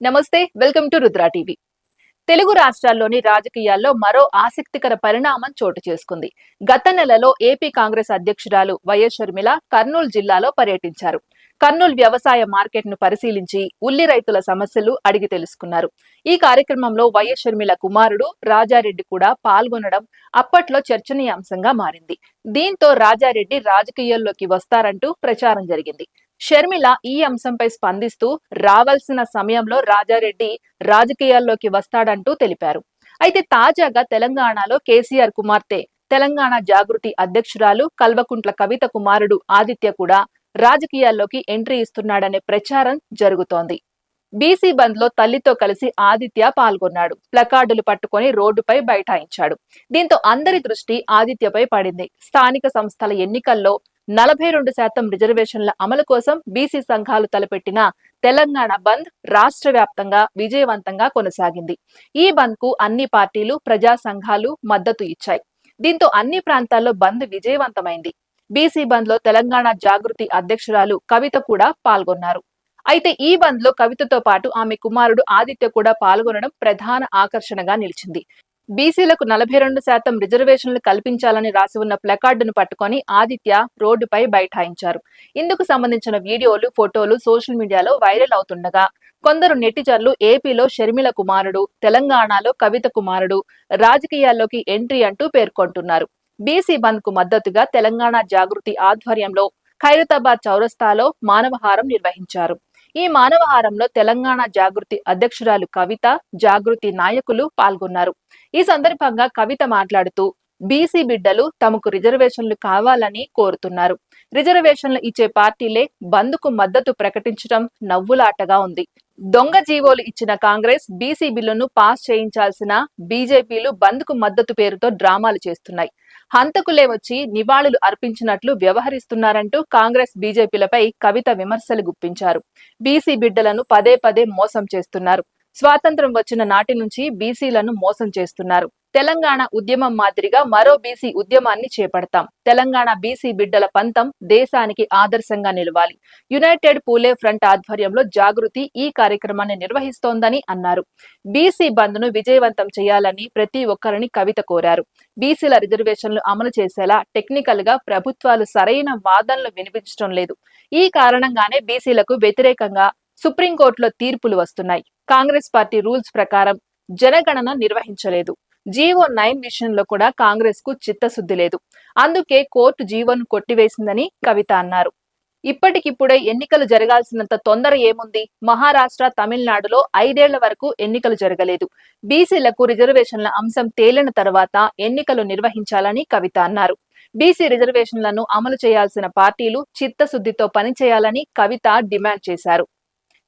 నమస్తే welcome to Rudra TV. Telugu రాష్ట్రాల్లోని రాజకీయాల్లో మరో ఆసక్తికర పరిణామం చోటు చేసుకుంది. గత నెలలో ఏపీ కాంగ్రెస్ అధ్యక్షురాలు వైఎస్ షర్మిల కర్నూలు జిల్లాలో పర్యటించారు. కర్నూలు వ్యవసాయ మార్కెట్ను పరిశీలించి ఉల్లి రైతుల సమస్యలు అడిగి తెలుసుకున్నారు. ఈ కార్యక్రమంలో వైఎస్ షర్మిల కుమారుడు రాజారెడ్డి కూడా పాల్గొనడం అప్పట్లో చర్చనీయాంశంగా మారింది. దీంతో రాజారెడ్డి రాజకీయాల్లోకి వస్తారంటూ ప్రచారం జరిగింది. షర్మిల ఈ అంశంపై స్పందిస్తూ రావాల్సిన సమయంలో రాజారెడ్డి రాజకీయాల్లోకి వస్తాడంటూ తెలిపారు. అయితే తాజాగా తెలంగాణలో కేసీఆర్ కుమార్తె తెలంగాణ జాగృతి అధ్యక్షురాలు కల్వకుంట్ల కవిత కుమారుడు ఆదిత్య కూడా రాజకీయాల్లోకి ఎంట్రీ ఇస్తున్నాడనే ప్రచారం జరుగుతోంది. బీసీ బంద్లో తల్లితో కలిసి ఆదిత్య పాల్గొన్నాడు. ప్లకార్డులు పట్టుకొని రోడ్డుపై బైఠాయించాడు. దీంతో అందరి దృష్టి ఆదిత్యపై పడింది. స్థానిక సంస్థల ఎన్నికల్లో నలభై రెండు శాతం రిజర్వేషన్ల అమలు కోసం బీసీ సంఘాలు తలపెట్టిన తెలంగాణ బంద్ రాష్ట్ర వ్యాప్తంగా విజయవంతంగా కొనసాగింది. ఈ బంద్కు అన్ని పార్టీలు ప్రజా సంఘాలు మద్దతు ఇచ్చాయి. దీంతో అన్ని ప్రాంతాల్లో బంద్ విజయవంతమైంది. బీసీ బంద్లో తెలంగాణ జాగృతి అధ్యక్షురాలు కవిత కూడా పాల్గొన్నారు. అయితే ఈ బంద్లో కవితతో పాటు ఆమె కుమారుడు ఆదిత్య కూడా పాల్గొనడం ప్రధాన ఆకర్షణగా నిలిచింది. బీసీలకు నలభై రెండు శాతం రిజర్వేషన్లు కల్పించాలని రాసి ఉన్న ప్లకార్డును పట్టుకొని ఆదిత్య రోడ్డుపై బైఠాయించారు. ఇందుకు సంబంధించిన వీడియోలు ఫోటోలు సోషల్ మీడియాలో వైరల్ అవుతుండగా కొందరు నెటిజర్లు ఏపీలో షర్మిల కుమారుడు తెలంగాణలో కవిత కుమారుడు రాజకీయాల్లోకి ఎంట్రీ అంటూ పేర్కొంటున్నారు. బీసీ బంద్కు మద్దతుగా తెలంగాణ జాగృతి ఆధ్వర్యంలో ఖైరతాబాద్ చౌరస్తాలో మానవహారం నిర్వహించారు. ఈ మానవహారంలో తెలంగాణ జాగృతి అధ్యక్షురాలు కవిత జాగృతి నాయకులు పాల్గొన్నారు. ఈ సందర్భంగా కవిత మాట్లాడుతూ బీసీ బిడ్డలు తమకు రిజర్వేషన్లు కావాలని కోరుతున్నారు. రిజర్వేషన్లు ఇచ్చే పార్టీలే బంద్కు మద్దతు ప్రకటించడం నవ్వులాటగా ఉంది. దొంగ జీవోలు ఇచ్చిన కాంగ్రెస్ బీసీ బిల్లును పాస్ చేయించాల్సిన బీజేపీలు బంద్కు మద్దతు పేరుతో డ్రామాలు చేస్తున్నాయి. హంతకులే వచ్చి నివాళులు అర్పించినట్లు వ్యవహరిస్తున్నారంటూ కాంగ్రెస్ బీజేపీలపై కవిత విమర్శలు గుప్పించారు. బీసీ బిడ్డలను పదే పదే మోసం చేస్తున్నారు. స్వాతంత్రం వచ్చిన నాటి నుంచి బీసీలను మోసం చేస్తున్నారు. తెలంగాణ ఉద్యమం మాదిరిగా మరో బీసీ ఉద్యమాన్ని చేపడతాం. తెలంగాణ బీసీ బిడ్డల పంతం దేశానికి ఆదర్శంగా నిలవాలి. యునైటెడ్ పూలే ఫ్రంట్ ఆధ్వర్యంలో జాగృతి ఈ కార్యక్రమాన్ని నిర్వహిస్తోందని అన్నారు. బీసీ బంద్ను విజయవంతం చేయాలని ప్రతి ఒక్కరిని కవిత కోరారు. బీసీల రిజర్వేషన్లు అమలు చేసేలా టెక్నికల్గా ప్రభుత్వాలు సరైన వాదనలు వినిపించడం లేదు. ఈ కారణంగానే బీసీలకు వ్యతిరేకంగా సుప్రీంకోర్టులో తీర్పులు వస్తున్నాయి. కాంగ్రెస్ పార్టీ రూల్స్ ప్రకారం జనగణన నిర్వహించలేదు. జీవో నైన్ విషయంలో కూడా కాంగ్రెస్కు చిత్తశుద్ధి లేదు. అందుకే కోర్టు జీవోను కొట్టివేసిందని కవిత అన్నారు. ఇప్పటికిప్పుడే ఎన్నికలు జరగాల్సినంత తొందర ఏముంది? మహారాష్ట్ర తమిళనాడులో ఐదేళ్ళ వరకు ఎన్నికలు జరగలేదు. బీసీలకు రిజర్వేషన్ల అంశం తేలిన తర్వాత ఎన్నికలు నిర్వహించాలని కవిత అన్నారు. బీసీ రిజర్వేషన్లను అమలు చేయాల్సిన పార్టీలు చిత్తశుద్ధితో పనిచేయాలని కవిత డిమాండ్ చేశారు.